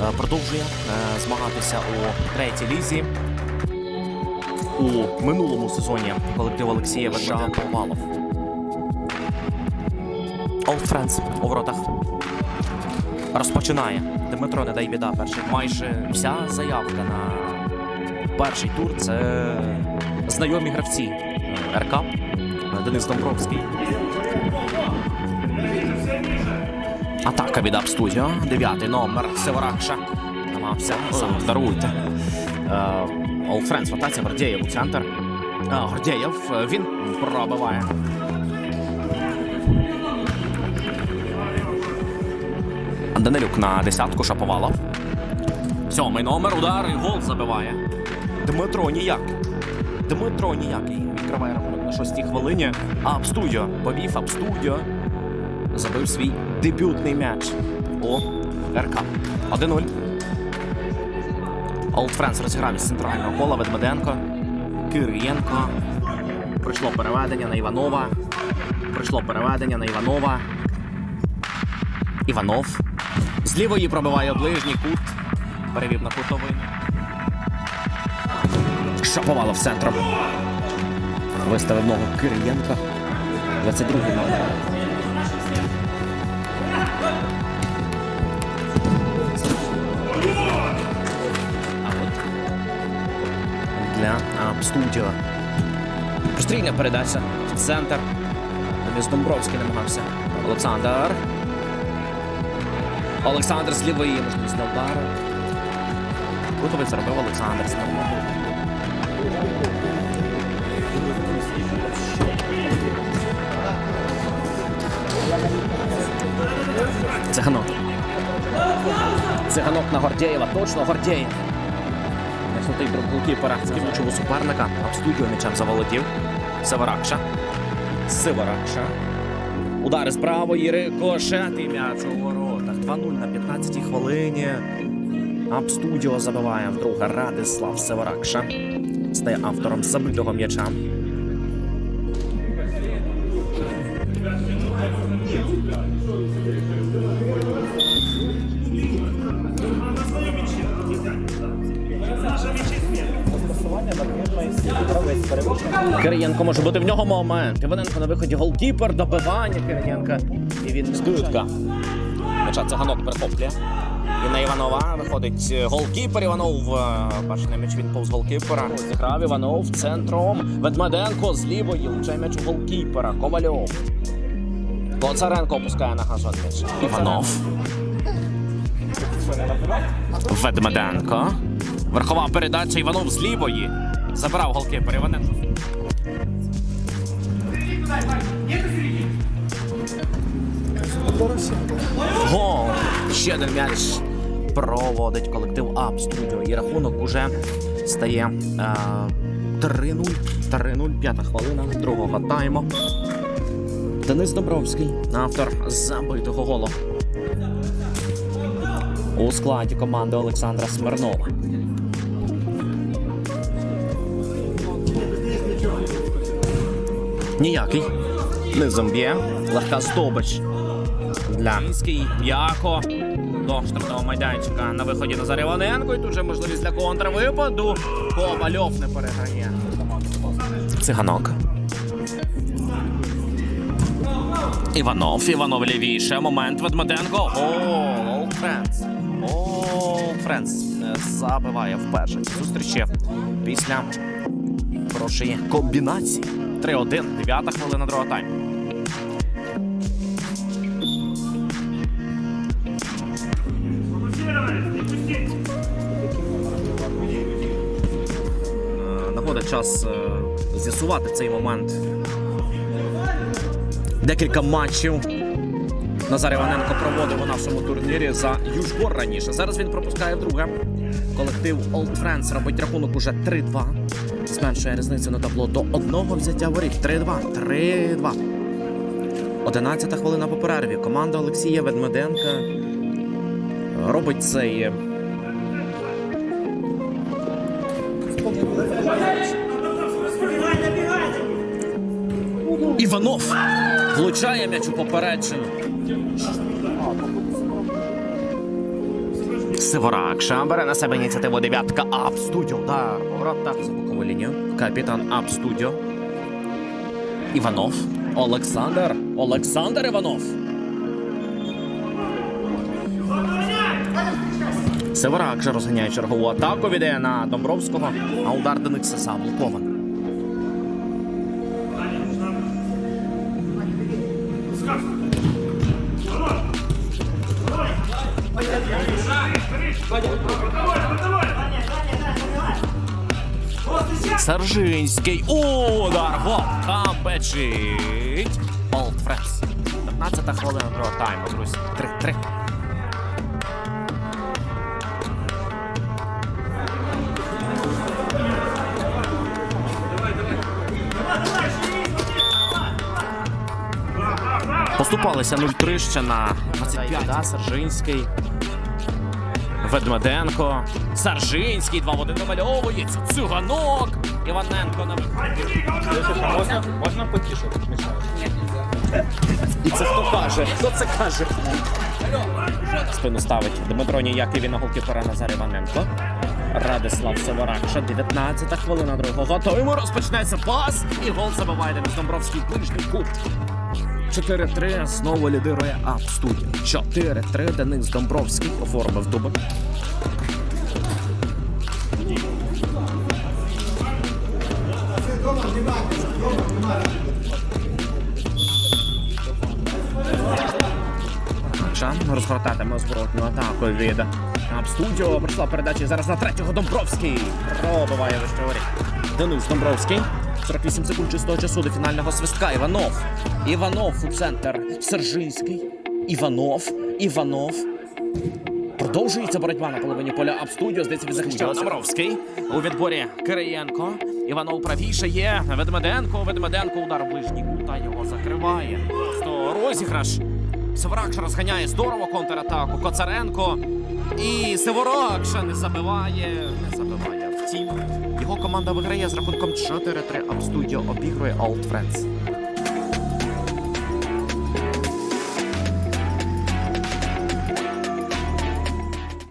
е, продовжує е, змагатися у третій лізі. У минулому сезоні колектив Олексія Ведмедя Повалов. Old Friends у воротах. Розпочинає. Дмитро не дай біда перший. Майже вся заявка на перший тур це знайомі гравці РК. Денис Домбровський. Атака від Апстудіо. Дев'ятий номер Северакша. Намагався сам даруйте. Friends в Гордєєв у центр. Е, Гордєєв е, він пробиває. Данилюк на десятку Шаповалов. Сьомий номер, удар і гол забиває. Дмитро ніякий. Дмитро ніякий. Відкриває рахунок на шостій хвилині. Апстудіо. Повів Апстудіо. Забив свій дебютний м'яч у РК. 1-0. Old Friends розіграв із центрального кола Ведмеденко. Кириєнко. Прийшло переведення на Іванова. Прийшло переведення на Іванова. Іванов. З лівої пробиває ближній кут. Перевів на кутовий. Шаповалов центром. Виставив ногу Кириєнко. 22-й номер. Для Апстудіо. Пострільна передача в центр. Денис Домбровський намагався. Олександр. Олександр з лівої можливість для удару. Крутовий заробив Олександр з лівої. Циганок. Циганок на Гордєєва. Точно Гордєєв. Друг голкіпера. Влучив у суперника. Абстудіо м'ячем заволодів. Северакша. Северакша. Удари з правої рикошет і м'яч у воротах. 2-0 на 15-й хвилині. Абстудіо забиває вдруге Радислав Северакша. Стає автором забитого м'яча. Кириєнко може бути в нього момент. Іваненко на виході голкіпер, добивання Кириєнка. І він скидка. М'яча циганок перехоплює. І на Іванова виходить голкіпер Іванов. Е, Перший м'яч він повз голкіпера. Зіграв Іванов центром. Ведмеденко з лівої. Лучає м'яч у голкіпера. Ковальов. Коцаренко опускає на газон м'яч. Іванов. Ведмеденко. Верхова передача Іванов з лівої. Забрав голкіпер Іваненко. Гол! Ще один м'яч проводить колектив Ап Студіо. І рахунок уже стає е, 3-0. 3-0, п'ята хвилина другого тайму. Денис Добровський, автор забитого голу. У складі команди Олександра Смирнова. Ніякий. Низом б'є. Легка здобич. Для Мінський. М'яко. До штрафного майданчика на виході Назар Іваненко. І тут же можливість для контрвипаду. Ковальов не переграє. Циганок. Іванов. Іванов лівіше. Момент Ведмеденко. Гол. Френс. Олд Френс забиває вперше зустрічі після хорошої комбінації. 3-1. Дев'ята хвилина другого тайму. Е, Нагода час е, з'ясувати цей момент. Декілька матчів Назар Іваненко проводив у нашому турнірі за Южгор раніше. Зараз він пропускає вдруге. Колектив Old Friends робить рахунок уже 3-2. Зменшує різницю на табло до одного взяття воріт. 3-2. 3-2. 11 хвилина по перерві. Команда Олексія Ведмеденка робить цей. Іванов влучає м'яч у попередження. Сиворакша бере на себе ініціативу дев'ятка Ап Студіо. Удар по воротах за лінію. Капітан Ап Студіо. Іванов. Олександр. Олександр Іванов. Северак же розганяє чергову атаку, віддає на Домбровського, а удар Деникса заблокований. Саржинський удар Вовкам бечить. Олд Фрес. 15 хвилина другого тайму, друзі. 3-3. Поступалися 0-3 ще на 25. Да, Саржинський. Ведмеденко. Саржинський 2 в 1 намальовується. Цюганок. Іваненко на. Можна, можна потіше І це хто каже? Хто це каже? Спину ставить Дмитро Ніякий на голкіпера Назар Іваненко. Радислав Северакша, 19 хвилина другого тайму. Розпочнеться пас. І гол забиває Денис Домбровський ближній кут. 4-3 знову лідирує Ап Студіо. 4-3 Денис Домбровський оформив дубль. Розгортатиме зворотню атаку від Абстудіо. Прийшла передача зараз на третього Домбровський. Пробиває вищоворі. Денис Домбровський. 48 секунд чистого часу до фінального свистка. Іванов. Іванов у центр. Сержинський. Іванов. Іванов. Продовжується боротьба на половині поля Абстудіо. Здається, захищав Домбровський. У відборі Кириєнко. Іванов правіше є. Ведмеденко. Ведмеденко удар ближній кута його закриває. Просто розіграш. Севоракша розганяє здорово контратаку. Коцаренко. І Севоракша не забиває. Не забиває. Втім, його команда виграє з рахунком 4-3. Абстудіо обігрує Old Friends.